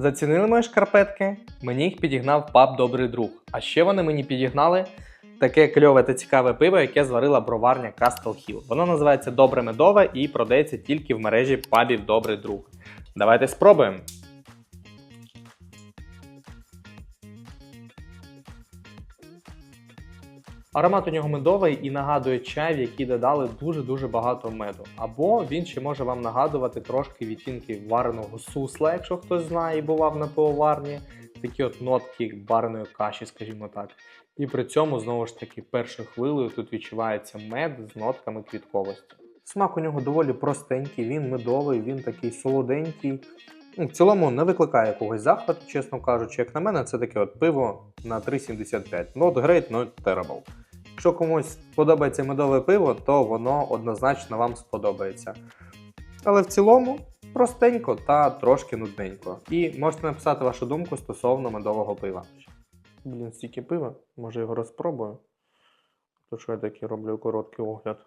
Зацінили мої шкарпетки? Мені їх підігнав пап добрий друг. А ще вони мені підігнали таке кльове та цікаве пиво, яке зварила броварня Castle Hill. Воно називається Добре медове і продається тільки в мережі пабів Добрий друг. Давайте спробуємо. Аромат у нього медовий і нагадує чай, в який додали дуже-дуже багато меду. Або він ще може вам нагадувати трошки відтінки вареного сусла, якщо хтось знає і бував на пивоварні. Такі от нотки вареної каші, скажімо так. І при цьому, знову ж таки, першою хвилею тут відчувається мед з нотками квітковості. Смак у нього доволі простенький, він медовий, він такий солоденький. Ну, В цілому не викликає якогось захвату, чесно кажучи. Як на мене, це таке от пиво на 3,75. Not great, not terrible. Якщо комусь подобається медове пиво, то воно однозначно вам сподобається. Але в цілому простенько та трошки нудненько. І можете написати вашу думку стосовно медового пива. Блін, стільки пива, може його розпробую. То що я такий роблю короткий огляд.